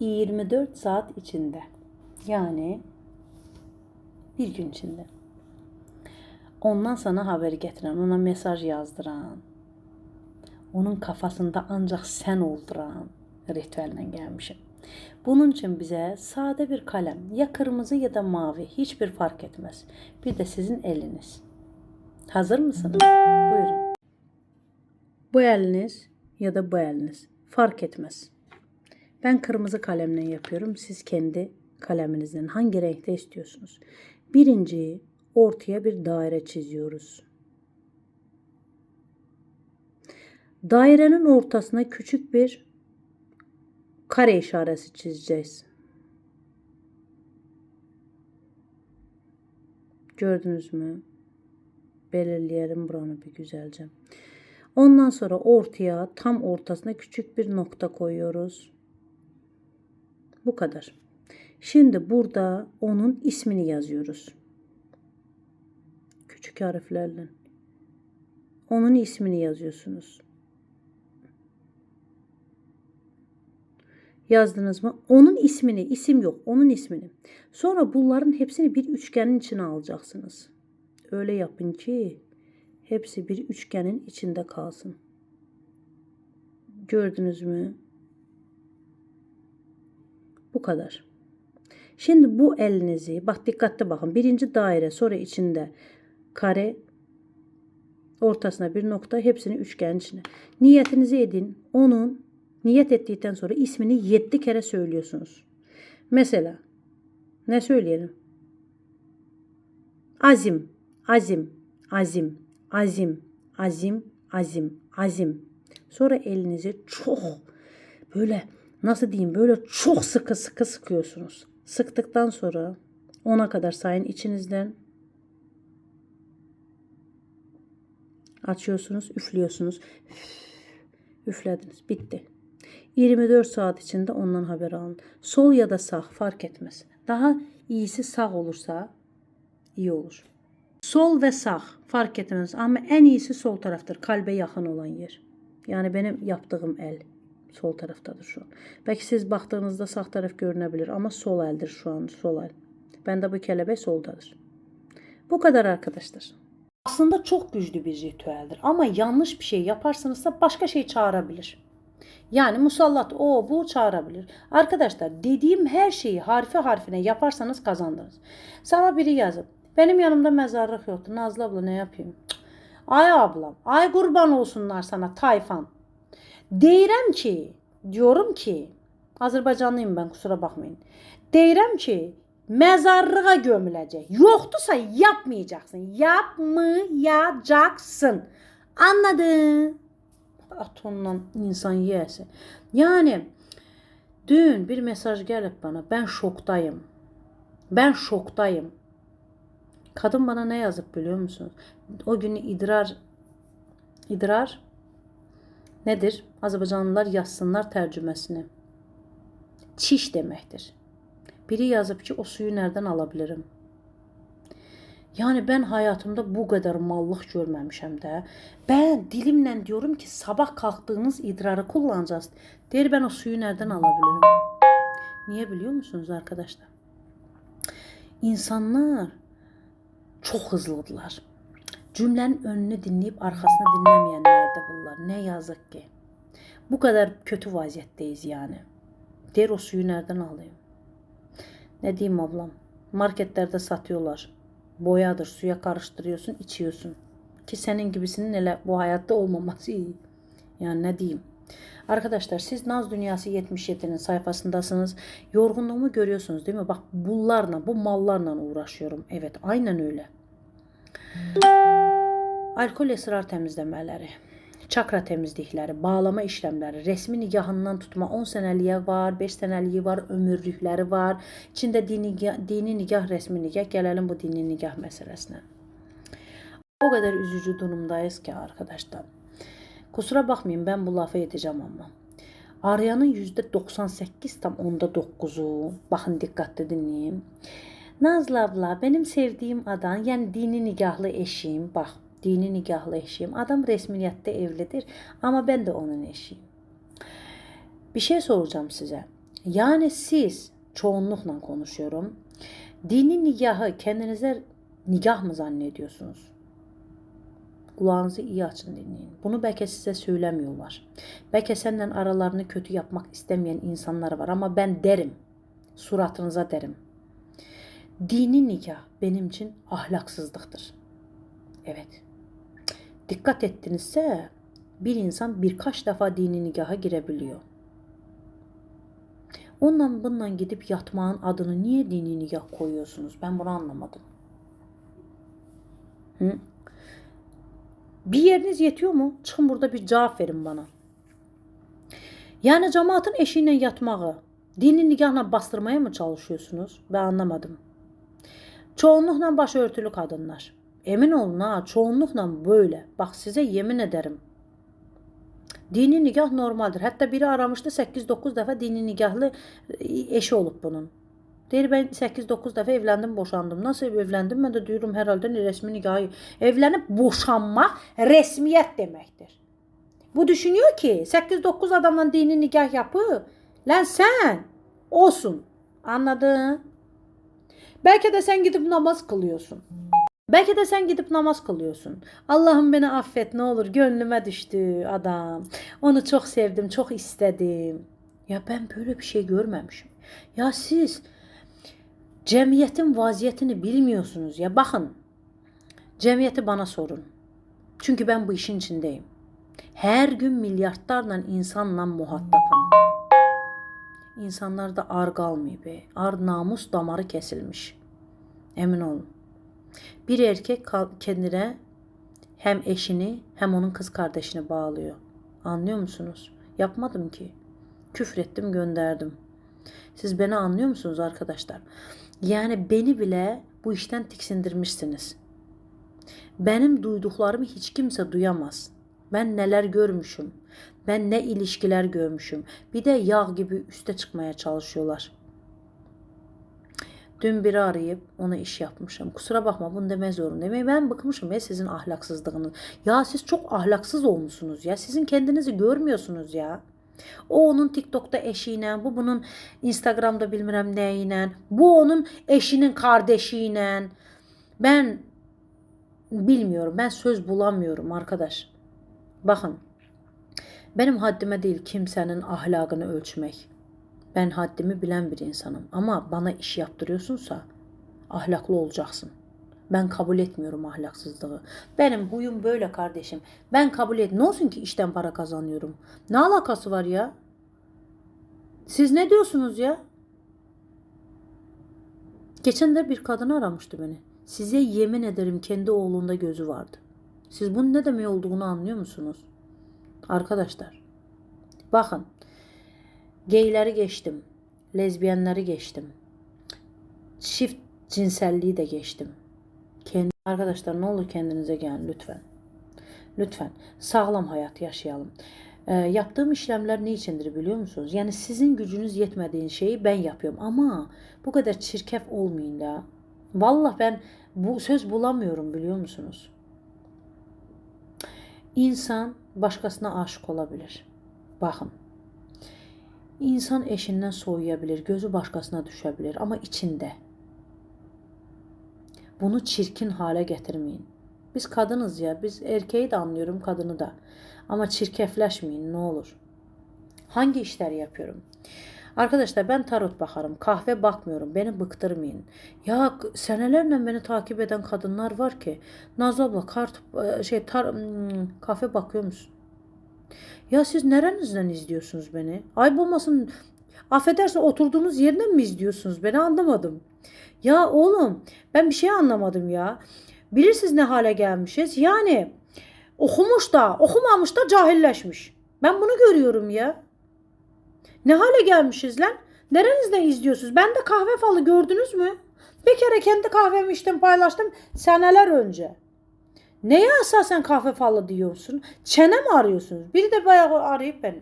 24 saat içinde. Yani bir gün içinde. Ondan sana haberi getiren, ona mesaj yazdıran, onun kafasında ancak sen olduran ritüeline gelmişim. Bunun için bize sade bir kalem, ya kırmızı ya da mavi, hiçbir fark etmez. Bir de sizin eliniz. Hazır mısınız? Buyurun. Bu eliniz ya da bu eliniz fark etmez. Ben kırmızı kalemle yapıyorum. Siz kendi kaleminizden hangi renkte istiyorsunuz? Birinci ortaya bir daire çiziyoruz. Dairenin ortasına küçük bir kare işaresi çizeceğiz. Gördünüz mü? Belirleyelim buranı bir güzelce. Ondan sonra ortaya tam ortasına küçük bir nokta koyuyoruz. Bu kadar. Şimdi burada onun ismini yazıyoruz. Küçük harflerle. Onun ismini yazıyorsunuz. Yazdınız mı? Onun ismini, isim yok, onun ismini. Sonra bunların hepsini bir üçgenin içine alacaksınız. Öyle yapın ki hepsi bir üçgenin içinde kalsın. Gördünüz mü? Bu kadar. Şimdi bu elinizi bak dikkatli bakın. Birinci daire sonra içinde kare ortasına bir nokta hepsini üçgen içine. Niyetinizi edin. Onun niyet ettikten sonra ismini yedi kere söylüyorsunuz. Mesela ne söyleyelim? Azim, azim, azim, azim, azim, azim, azim. Sonra elinizi çok böyle nasıl diyeyim böyle çok sıkı sıkı sıkıyorsunuz. Sıktıktan sonra ona kadar sayın içinizden açıyorsunuz, üflüyorsunuz. Üflediniz. Bitti. 24 saat içinde ondan haber alın. Sol ya da sağ fark etmez. Daha iyisi sağ olursa iyi olur. Sol ve sağ fark etmez ama en iyisi sol taraftır. Kalbe yakın olan yer. Yani benim yaptığım el sol taraftadır şu an. Belki siz baktığınızda sağ taraf görünebilir ama sol eldir şu an sol el. Bende bu kelebek soldadır. Bu kadar arkadaşlar. Aslında çok güçlü bir ritüeldir ama yanlış bir şey yaparsanız da başka şey çağırabilir. Yani musallat o bu çağırabilir. Arkadaşlar dediğim her şeyi harfi harfine yaparsanız kazandınız. Sana biri yazıp benim yanımda mezarlık yoktu. Nazlı abla ne yapayım? Ay ablam, ay kurban olsunlar sana tayfan. Deyirəm ki, diyorum ki, Azərbaycanlıyım ben kusura bakmayın. Deyirəm ki, mezarlığa gömüləcək. Yoxdursa yapmayacaksın. Yapmayacaksın. Anladın? At insan yiyəsi. Yani dün bir mesaj gelip bana ben şoktayım. Ben şoktayım. Kadın bana ne yazıp biliyor musunuz? O gün idrar idrar nedir? Azərbaycanlılar yazsınlar tərcüməsini. Çiş demektir. Biri yazıp ki o suyu nereden alabilirim? Yani ben hayatımda bu kadar mallık görmemişim de. Ben dilimle diyorum ki sabah kalktığınız idrarı kullanacağız. Der ben o suyu nereden alabilirim? Niye biliyor musunuz arkadaşlar? İnsanlar çok hızlıdılar. Cümlenin önünü dinleyip arkasını dinlemeyenler de bunlar. Ne yazık ki. Bu kadar kötü vaziyetteyiz yani. Der o suyu nereden alayım? Ne diyeyim ablam? Marketlerde satıyorlar. Boyadır, suya karıştırıyorsun, içiyorsun. Ki senin gibisinin hele bu hayatta olmaması iyi. Yani ne diyeyim? Arkadaşlar siz Naz Dünyası 77'nin sayfasındasınız. Yorgunluğumu görüyorsunuz değil mi? Bak bunlarla, bu mallarla uğraşıyorum. Evet, aynen öyle. Alkol esrar təmizləmələri, çakra təmizlikləri, bağlama işləmləri, resmi nigahından tutma 10 sənəliyə var, 5 sənəliyi var, ömürlükləri var. İçində dini, dini nigah, resmi nigah. Gelelim bu dini nigah məsələsinə. O kadar üzücü durumdayız ki arkadaşlar. Kusura bakmayın ben bu lafı edeceğim ama. Arayanın yüzde 98 tam onda 9'u. Bakın dikkatli dinleyin. Nazlı abla benim sevdiğim adam yani dini nikahlı eşim bak dini nikahlı eşim adam resmiyette evlidir ama ben de onun eşiyim. Bir şey soracağım size. Yani siz çoğunlukla konuşuyorum. Dini nikahı kendinize nikah mı zannediyorsunuz? Kulağınızı iyi açın dinleyin. Bunu belki size söylemiyorlar. Belki senden aralarını kötü yapmak istemeyen insanlar var ama ben derim. Suratınıza derim. Dini nikah benim için ahlaksızlıktır. Evet. Dikkat ettinizse bir insan birkaç defa dini nikaha girebiliyor. Ondan bundan gidip yatmağın adını niye dini nikah koyuyorsunuz? Ben bunu anlamadım. Hı? Bir yeriniz yetiyor mu? Çıkın burada bir cevap verin bana. Yani cemaatin eşiyle yatmağı dini nikahla bastırmaya mı çalışıyorsunuz? Ben anlamadım. Çoğunlukla başörtülü kadınlar. Emin olun ha çoğunlukla böyle. Bak size yemin ederim. Dini nikah normaldir. Hatta biri aramıştı 8-9 defa dini nikahlı eşi olup bunun. Deyir ben 8-9 defa evlendim boşandım. Nasıl evlendim? Ben de diyorum herhalde resmi nikahı. Evlenip boşanmak resmiyet demektir. Bu düşünüyor ki 8-9 adamla dini nikah yapı. Lan sen olsun. Anladın? Belki de sen gidip namaz kılıyorsun. Belki de sen gidip namaz kılıyorsun. Allah'ım beni affet ne olur gönlüme düştü adam. Onu çok sevdim, çok istedim. Ya ben böyle bir şey görmemişim. Ya siz cemiyetin vaziyetini bilmiyorsunuz ya. Bakın cemiyeti bana sorun. Çünkü ben bu işin içindeyim. Her gün milyarlarla insanla muhatapım. İnsanlarda ar kalmıyor be. Ar namus damarı kesilmiş. Emin olun. Bir erkek kendine hem eşini hem onun kız kardeşini bağlıyor. Anlıyor musunuz? Yapmadım ki. Küfrettim gönderdim. Siz beni anlıyor musunuz arkadaşlar? Yani beni bile bu işten tiksindirmişsiniz. Benim duyduklarımı hiç kimse duyamaz. Ben neler görmüşüm. Ben ne ilişkiler görmüşüm. Bir de yağ gibi üste çıkmaya çalışıyorlar. Dün biri arayıp ona iş yapmışım. Kusura bakma bunu demez zorundayım. Ben bıkmışım ya sizin ahlaksızlığınız. Ya siz çok ahlaksız olmuşsunuz ya. Sizin kendinizi görmüyorsunuz ya. O onun TikTok'ta eşiyle, bu bunun Instagram'da bilmirəm neyle, bu onun eşinin kardeşiyle. Ben bilmiyorum, ben söz bulamıyorum arkadaş. Bakın, benim haddime değil kimsenin ahlakını ölçmek. Ben haddimi bilen bir insanım ama bana iş yaptırıyorsunsa ahlaklı olacaksın. Ben kabul etmiyorum ahlaksızlığı. Benim huyum böyle kardeşim. Ben kabul et. Ne olsun ki işten para kazanıyorum? Ne alakası var ya? Siz ne diyorsunuz ya? Geçen de bir kadın aramıştı beni. Size yemin ederim kendi oğlunda gözü vardı. Siz bunun ne demek olduğunu anlıyor musunuz? Arkadaşlar. Bakın Geyleri geçtim. Lezbiyenleri geçtim. Çift cinselliği de geçtim. Kendi, arkadaşlar ne olur kendinize gelin lütfen. Lütfen sağlam hayat yaşayalım. E, yaptığım işlemler ne içindir biliyor musunuz? Yani sizin gücünüz yetmediğin şeyi ben yapıyorum. Ama bu kadar çirkef olmayın da. Vallahi ben bu söz bulamıyorum biliyor musunuz? İnsan başkasına aşık olabilir. Bakın İnsan eşindən soyuya bilir, gözü başqasına düşə bilir, amma içində. Bunu çirkin hale getirmeyin. Biz kadınız ya, biz erkeği de anlıyorum, kadını da. Ama çirkefleşmeyin ne olur. Hangi işleri yapıyorum? Arkadaşlar ben tarot bakarım. Kahve bakmıyorum. Beni bıktırmayın. Ya senelerle beni takip eden kadınlar var ki. Nazlı abla kart, şey tar, hmm, kahve bakıyor musun? Ya siz nerenizden izliyorsunuz beni? Ayıp olmasın. Affedersin oturduğunuz yerden mi izliyorsunuz? Beni anlamadım. Ya oğlum ben bir şey anlamadım ya. Bilirsiniz ne hale gelmişiz. Yani okumuş da okumamış da cahilleşmiş. Ben bunu görüyorum ya. Ne hale gelmişiz lan? Nerenizden izliyorsunuz? Ben de kahve falı gördünüz mü? Bir kere kendi kahvemi içtim paylaştım seneler önce. Neye asasen kahve falı diyorsun? Çene mi arıyorsunuz? Biri de bayağı arayıp beni.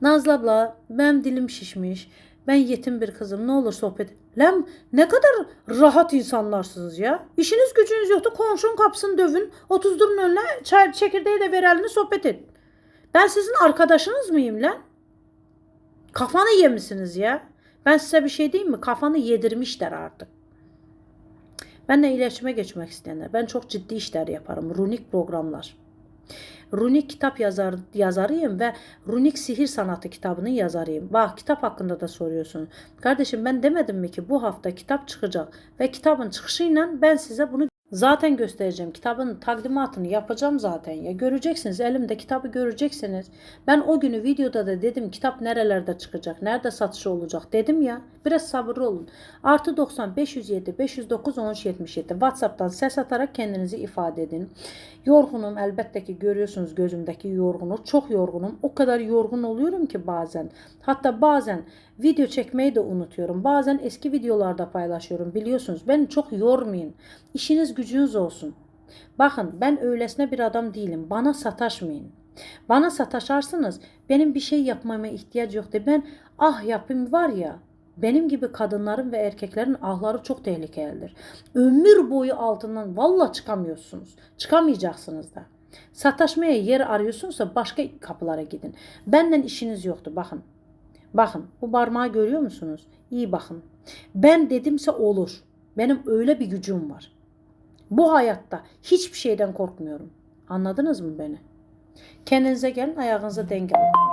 Nazlı abla ben dilim şişmiş. Ben yetim bir kızım. Ne olur sohbet. Lan ne kadar rahat insanlarsınız ya. İşiniz gücünüz yoktu. Komşunun kapısını dövün. 30 durun önüne çay çekirdeği de ver eline sohbet edin. Ben sizin arkadaşınız mıyım lan? Kafanı yemişsiniz ya. Ben size bir şey diyeyim mi? Kafanı yedirmişler artık. Benle iletişime geçmek isteyenler. Ben çok ciddi işler yaparım. Runik programlar. Runik kitap yazar, yazarıyım ve Runik Sihir Sanatı kitabının yazarıyım. Bak kitap hakkında da soruyorsun. Kardeşim ben demedim mi ki bu hafta kitap çıkacak ve kitabın çıkışıyla ben size bunu zaten göstereceğim. Kitabın takdimatını yapacağım zaten ya. Göreceksiniz elimde kitabı göreceksiniz. Ben o günü videoda da dedim kitap nerelerde çıkacak, nerede satışı olacak dedim ya. Biraz sabırlı olun. Artı 90 507 509 13 77 WhatsApp'tan ses atarak kendinizi ifade edin. Yorgunum elbette ki görüyorsunuz gözümdeki yorgunluk. Çok yorgunum. O kadar yorgun oluyorum ki bazen. Hatta bazen video çekmeyi de unutuyorum. Bazen eski videolarda paylaşıyorum biliyorsunuz. Beni çok yormayın. İşiniz gücünüz olsun. Bakın ben öylesine bir adam değilim. Bana sataşmayın. Bana sataşarsınız benim bir şey yapmama ihtiyaç yoktu. Ben ah yapayım var ya benim gibi kadınların ve erkeklerin ahları çok tehlikelidir. Ömür boyu altından valla çıkamıyorsunuz. Çıkamayacaksınız da. Sataşmaya yer arıyorsunuzsa başka kapılara gidin. Benden işiniz yoktu bakın. Bakın bu parmağı görüyor musunuz? İyi bakın. Ben dedimse olur. Benim öyle bir gücüm var. Bu hayatta hiçbir şeyden korkmuyorum. Anladınız mı beni? Kendinize gelin ayağınıza denk alın.